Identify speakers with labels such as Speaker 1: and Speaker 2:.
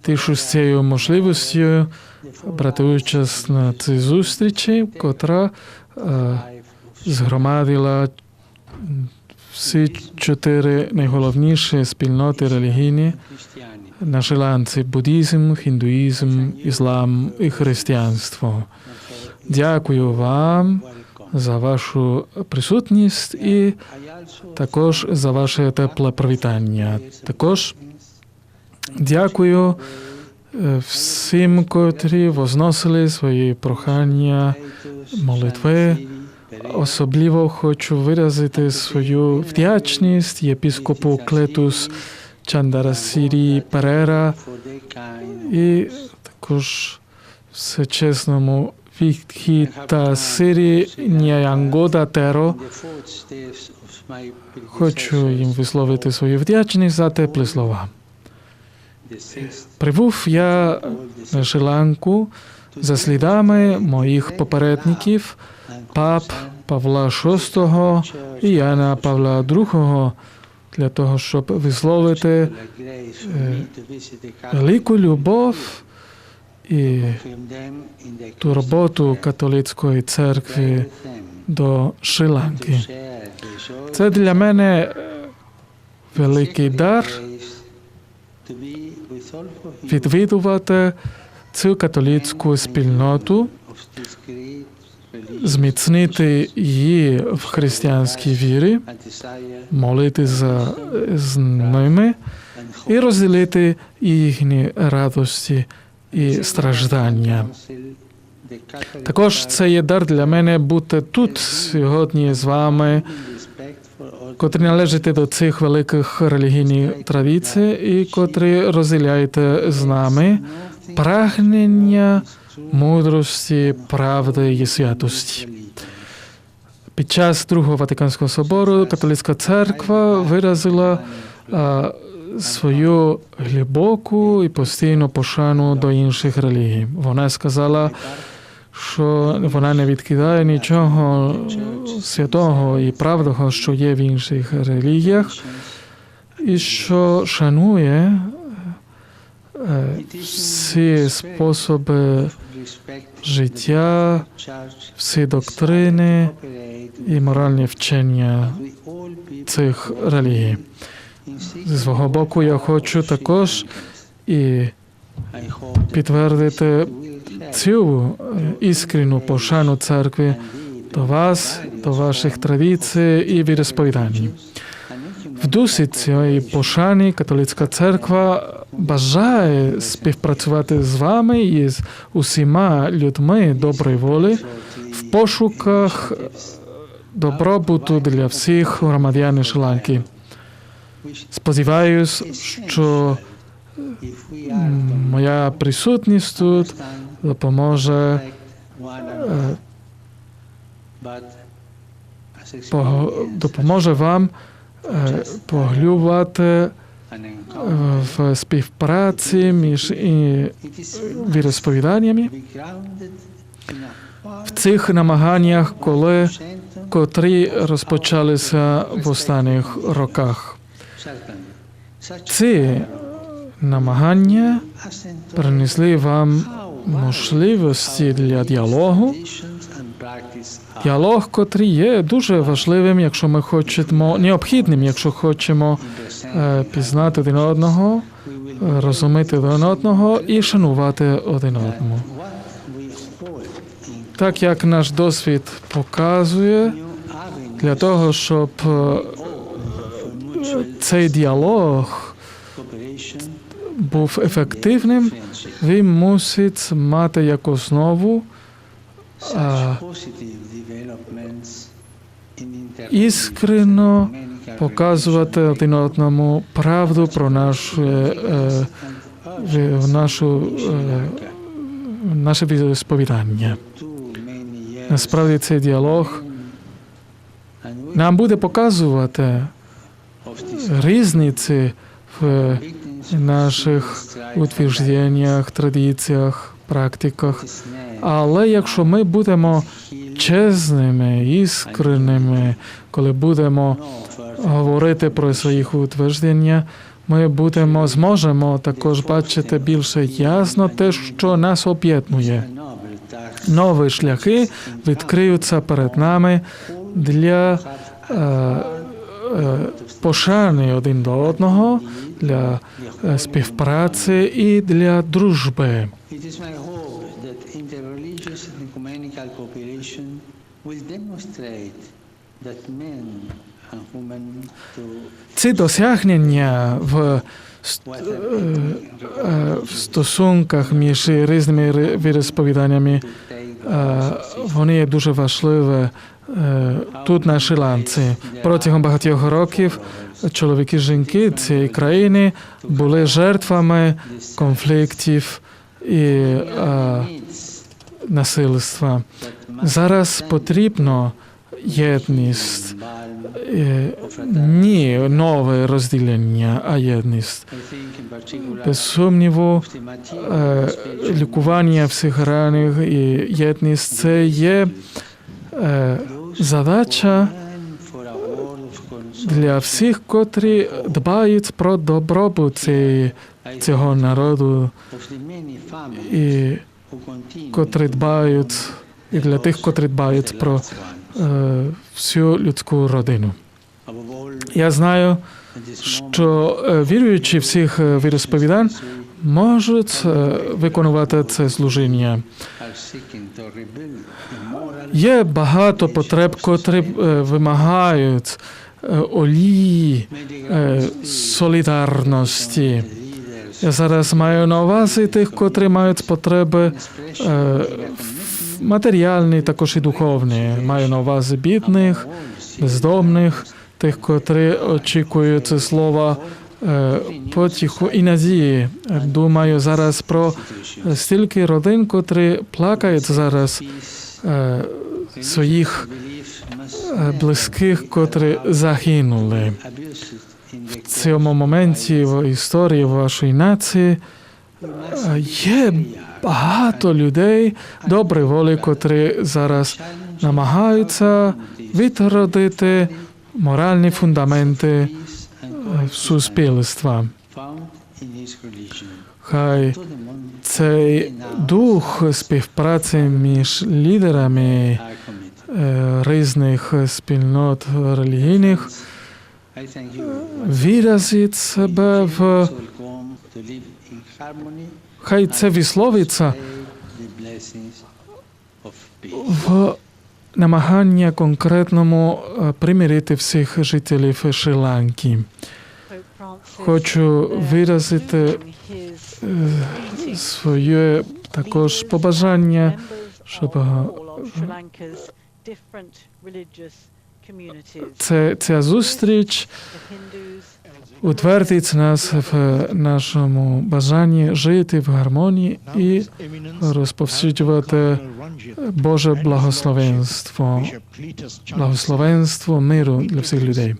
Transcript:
Speaker 1: тишу з цією можливістю брати участь на цій зустрічі, котра е, згромадила всі чотири найголовніші спільноти релігійні на Шри-Ланці – буддизм, хіндуїзм, іслам і християнство. Дякую вам за вашу присутність і також за ваше тепле привітання. Також дякую е, всім, котрі возносили свої прохання, молитви. Особливо хочу виразити свою вдячність єпіскопу Клетус Чандарасірі Перера і також всечесному Вікхіта Сирі Нyayangoda Теро. Хочу їм висловити свою вдячність за теплі слова. Прибув я на Шри-Ланку за слідами моїх попередників пап Павла VI і Яна Павла II для того, щоб висловити велику любов і ту роботу католицької церкви до Шри-Ланки. Це для мене е, великий дар відвідувати цю католицьку спільноту, зміцнити її в християнській вірі, молитися за з ними і розділити їхні радості і страждання. Також це є дар для мене бути тут сьогодні з вами, котрі належите до цих великих релігійних традицій і котрі розділяєте з нами прагнення мудрості, правди і святості. Під час Другого Ватиканського собору католицька церква виразила а, свою глибоку і постійну пошану до інших релігій. Вона сказала, що вона не відкидає нічого святого і правдого, що є в інших релігіях, і що шанує е, всі способи життя, всі доктрини і моральні вчення цих релігій. Зі свого боку, я хочу також і підтвердити цю е, іскренну пошану церкви до вас, до ваших традицій і віросповідань. В дусі цієї пошани католицька церква бажає співпрацювати з вами і з усіма людьми доброї волі в пошуках добробуту для всіх громадян Шри-Ланки. Сподіваюсь, що моя присутність тут допоможе е, допоможе вам е, поглювати е, в співпраці між і віросповіданнями в цих намаганнях, коли котрі розпочалися в останніх роках. Ці намагання принесли вам можливості для діалогу. Діалог, котрий є дуже важливим, якщо ми хочемо необхідним, якщо хочемо е, пізнати один одного, розуміти один одного і шанувати один одного. Так як наш досвід показує, для того, щоб е, цей діалог був ефективним, він мусить мати як основу а, іскрено показувати один одному правду про нашу, е, е, нашу е, наше віросповідання. Насправді цей діалог. Нам буде показувати різниці в наших утвердженнях, традиціях, практиках. Але якщо ми будемо чесними, іскренними, коли будемо говорити про свої утвердження, ми будемо зможемо також бачити більше ясно те, що нас об'єднує. Нові шляхи відкриються перед нами для е, пошани один до одного, для е, співпраці і для дружби. Ці досягнення в, е, е, в стосунках між різними віросповіданнями Е, Вони є дуже важливі е, тут на Шри-Ланці. Протягом багатьох років чоловіки жінки цієї країни були жертвами конфліктів і е, насильства. Зараз потрібно єдність, е, ні нове розділення, а єдність. Без сумніву, е, лікування всіх ранів і єдність це є е, задача для всіх, котрі дбають про добробут цього народу, і котрі дбають, і для тих, котрі дбають про е, всю людську родину. Я знаю, що е, віруючі всіх е, віросповідань можуть е, виконувати це служіння. Є багато потреб, котрі е, вимагають е, олії е, солідарності. Я зараз маю на увазі тих, котрі мають потреби матеріальні, також і духовні. Маю на увазі бідних, бездомних, тих, котрі очікують слова е, потіху і надії. Думаю зараз про стільки родин, котрі плакають зараз е, своїх е, близьких, котрі загинули. В цьому моменті в історії вашої нації є багато людей доброї волі, котрі зараз намагаються відродити моральні фундаменти е, суспільства. Хай цей дух співпраці між лідерами е, різних спільнот релігійних виразить себе в хай це висловиться в намагання конкретному е, примирити всіх жителів Шри-Ланки.
Speaker 2: Хочу виразити
Speaker 1: е, Своє також побажання, щоб е, це, ця зустріч утвердить нас в нашому бажанні жити в гармонії і розповсюджувати Боже благословенство, благословенство миру для всіх людей.